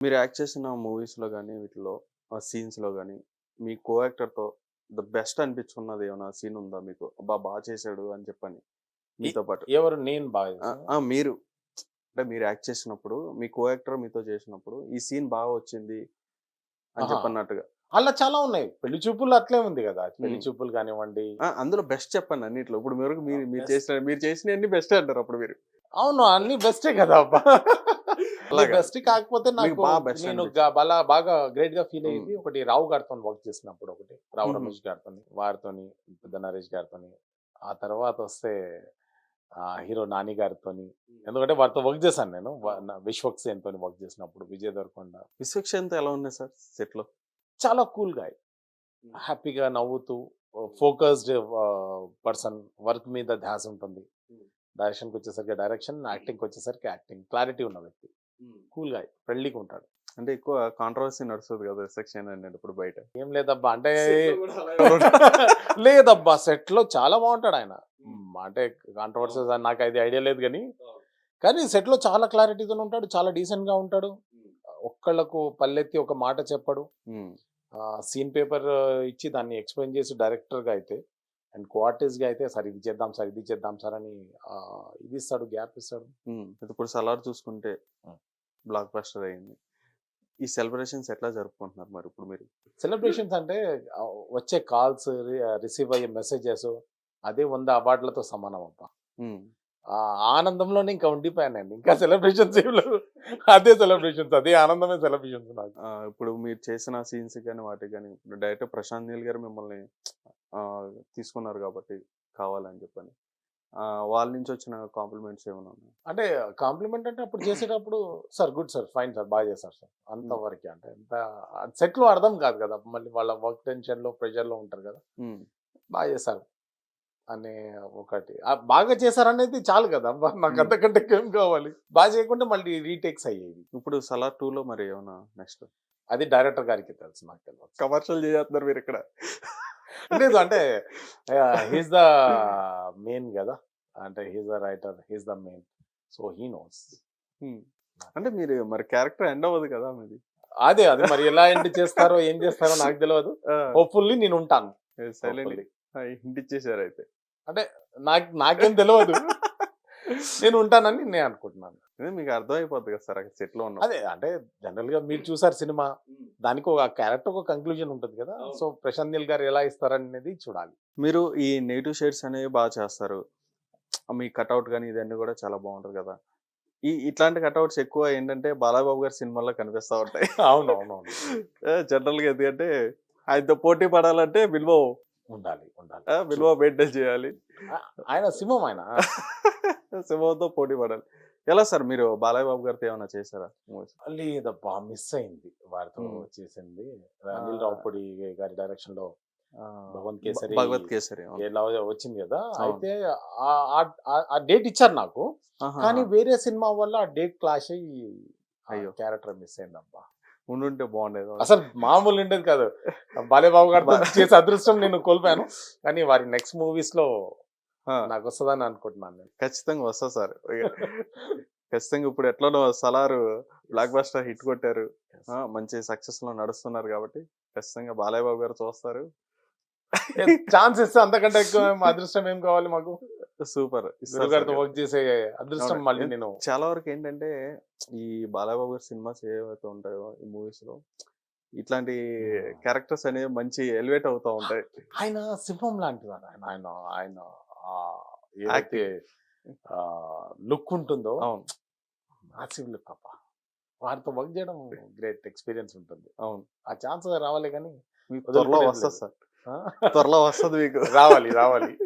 మీరు యాక్ట్ చేసిన మూవీస్లో కానీ వీటిలో సీన్స్లో కానీ మీ కో యాక్టర్తో ద బెస్ట్ అనిపించుకున్నది ఏమైనా సీన్ ఉందా మీకు? అబ్బా! బాగా చేశాడు అని చెప్పని మీతో పాటు. ఎవరు? నేను బాగా మీరు. అంటే మీరు యాక్ట్ చేసినప్పుడు మీ కో యాక్టర్ మీతో చేసినప్పుడు ఈ సీన్ బాగా వచ్చింది అని. చెప్పన్నట్టుగా. అలా చాలా ఉన్నాయి. పెళ్ళి చూపులు అట్లే ఉంది కదా! పెళ్ళి. చూపులు కానివ్వండి. అందులో బెస్ట్ చెప్పండి అన్నిట్లో. ఇప్పుడు మీరు మీరు. చేసిన మీరు చేసిన అన్ని బెస్ట్ అంటారు అప్పుడు మీరు. అవును అన్ని బెస్టే కదా అబ్బా. బెస్ట్ కాకపోతే నాకు నేను బాగా బాగా గ్రేట్గా ఫీల్ అయ్యింది ఒకటి రావు గారితో వర్క్ చేసినప్పుడు ఒకటి. రావు. రమేష్ గారితో వారితోని పెద్ద నరేష్ గారితో ఆ తర్వాత వస్తే హీరో నాని గారితో ఎందుకంటే వారితో వర్క్ చేశాను నేను. వా- నా విశ్వక్ సేన్ తోని వర్క్ చేసినప్పుడు విజయ్ దొరకొండ విశ్వక్షంతో ఎలా ఉన్నాయి సార్ సెట్లో చాలా కూల్గా హ్యాపీగా నవ్వుతూ ఫోకస్డ్ పర్సన్ వర్క్ మీద ధ్యాస ఉంటుంది. డైరెక్షన్కి వచ్చేసరికి డైరెక్షన్ యాక్టింగ్కి వచ్చేసరికి యాక్టింగ్ క్లారిటీ ఉన్న వ్యక్తి. కూల్గా ఫ్రెండ్లీగా ఉంటాడు. అంటే ఎక్కువ కాంట్రవర్సీ నడుస్తుంది కదా సెక్షన్ అనేది ఇప్పుడు బయట. ఏం లేదబ్బా అంటే లేదబ్బా సెట్లో చాలా బాగుంటాడు ఆయన. అంటే కాంట్రవర్సీస్ నాకు అది ఐడియా లేదు కానీ. కానీ సెట్లో చాలా క్లారిటీతో ఉంటాడు చాలా డీసెంట్గా ఉంటాడు ఒక్కళ్ళకు పల్లెత్తి ఒక మాట చెప్పడు. సీన్ పేపర్ ఇచ్చి దాన్ని ఎక్స్ప్లెయిన్ చేసి డైరెక్టర్గా అయితే అండ్ కోఆర్టిస్ట్గా అయితే సార్ ఇది చేద్దాం సార్ ఇది చేద్దాం సార్ అని ఇది ఇస్తాడు గ్యాప్ ఇస్తాడు. ఇప్పుడు సలార్ చూసుకుంటే. బ్లాక్ బస్టర్ అయింది. ఈ సెలబ్రేషన్స్ ఎట్లా జరుపుకుంటున్నారు మరి ఇప్పుడు మీరు? సెలబ్రేషన్స్ అంటే వచ్చే కాల్స్ రిసీవ్ అయ్యే మెసేజెస్ అదే వంద అవార్డులతో సమానం అబ్బా. ఆ ఆనందంలోనే ఇంకా ఉండిపోయానండి. ఇంకా సెలబ్రేషన్స్ అదే సెలబ్రేషన్స్ అదే ఆనందమే సెలబ్రేషన్స్ నాకు. ఇప్పుడు మీరు చేసిన సీన్స్ కానీ వాటికి కానీ డైరెక్టర్ ప్రశాంత్ నీల్ గారు మిమ్మల్ని తీసుకున్నారు కాబట్టి కావాలని చెప్పని. వాళ్ళ నుంచి వచ్చిన కాంప్లిమెంట్స్ ఏమైనా ఉన్నాయి? అంటే కాంప్లిమెంట్ అంటే అప్పుడు చేసేటప్పుడు sir good sir fine sir బాగా చేశారు సార్. అంతవరకు అంటే ఎంత సెట్లో అర్థం కాదు కదా మళ్ళీ వాళ్ళ వర్క్ టెన్షన్లో ప్రెషర్లో ఉంటారు కదా. బాగా చేశారు అనే ఒకటి. ఆ, బాగా చేశారనేది చాలు కదా అబ్బా, నాకు. అంతకంటే ఏం కావాలి. బాగా చేయకుండా మళ్ళీ రీటేక్స్ అయ్యేవి. ఇప్పుడు సలార్ టూ లో మరి ఏమైనా నెక్స్ట్? అది డైరెక్టర్ గారికి తెలుసు నాకు తెలియదు కమర్షియల్ చేస్తున్నారు మీరు ఇక్కడ. లేదు అంటే హీస్ ద మెయిన్ కదా. అంటే he's the writer he's the main. So he knows. అంటే మీరు మరి క్యారెక్టర్ ఎండ్ అవ్వదు కదా మీది అదే అది మరి ఎలా ఎండ్ చేస్తారో ఏం చేస్తారో నాకు తెలియదు హోప్ఫుల్లీ నేను ఉంటాను. సైలెంట్. Hopefully. హింట్ ఇచ్చేసారు అయితే. నాకు నాకేం తెలియదు నేను ఉంటానని నేను అనుకుంటున్నాను. మీకు అర్థమైపోద్ది కదా సార్ అక్కడ సెట్లో ఉన్న అదే అంటే జనరల్గా మీరు చూసారు సినిమా. దానికి ఒక క్యారెక్టర్ ఒక కంక్లూజన్ ఉంటుంది కదా. సో ప్రశాంత్ నీల్ గారు ఎలా ఇస్తారనేది చూడాలి. మీరు ఈ నెగిటివ్ షేడ్స్ అనేవి బాగా చేస్తారు. మీ కట్అవుట్ కానీ ఇదన్నీ కూడా చాలా బాగుంటుంది కదా! ఈ ఇట్లాంటి కట్అవుట్స్ ఎక్కువ ఏంటంటే బాలాబాబు గారి సినిమాల్లో కనిపిస్తూ ఉంటాయి. అవును అవును. జనరల్గా ఎందుకంటే ఆయనతో పోటీ పడాలంటే విలువ ఉండాలి ఉండాలి. విలువ మెయింటైన్ చేయాలి. ఆయన సింహం ఆయన. సింహంతో పోటీ పడాలి. ఎలా సార్ మీరు బాలయ్య బాబు గారితో ఏమైనా చేశారా లేదబ్బా మిస్ అయింది. వారితో. చేసింది. అనిల్ రావుపూడి గారి డైరెక్షన్లో భగవంత్ కేసరి భగవత్ కేసరి వచ్చింది కదా. అయితే ఆ- డేట్ ఇచ్చారు నాకు. కానీ వేరే సినిమా వల్ల ఆ డేట్ క్లాష్ అయ్యి అయ్యో. క్యారెక్టర్ మిస్ అయిందబ్బా. ఉండుంటే బాగుండేది. అసలు మామూలు ఉండేది కాదు. బాలేబాబు గారితో బా- చేసే అదృష్టం నేను కోల్పోయాను. కానీ వారి నెక్స్ట్ మూవీస్లో నాకు వస్తుందని అనుకుంటున్నాను నేను. ఖచ్చితంగా వస్తా సార్. ఖచ్చితంగా ఇప్పుడు ఎట్లనో సలారు బ్లాక్ బస్టర్ హిట్ కొట్టారు. మంచి సక్సెస్లో నడుస్తున్నారు కాబట్టి ఖచ్చితంగా బాలయ్య బాబు గారు చూస్తారు. ఛాన్స్ ఇస్తే అంతకంటే ఎక్కువ అదృష్టం ఏం కావాలి మాకు? సూపర్. గారితో వర్క్ చేసే అదృష్టం. మళ్ళీ నేను. చాలా వరకు ఏంటంటే ఈ బాలయ్య బాబు గారి సినిమాస్ ఏవైతే ఉంటాయో ఈ మూవీస్లో ఇట్లాంటి క్యారెక్టర్స్ అనేవి మంచి ఎలివేట్ అవుతా ఉంటాయి. ఆయన సింహం లాంటి వాడు ఆయన ఆయన ఆయన ఏదైతే లుక్ ఉంటుందో అవును. మాసివ్ లుక్ అప్ప వారితో వర్క్ చేయడం గ్రేట్ ఎక్స్పీరియన్స్ ఉంటుంది. అవును. ఆ ఛాన్స్ రావాలి కానీ త్వరలో వస్తుంది. సార్? త్వరలో వస్తుంది మీకు. రావాలి రావాలి.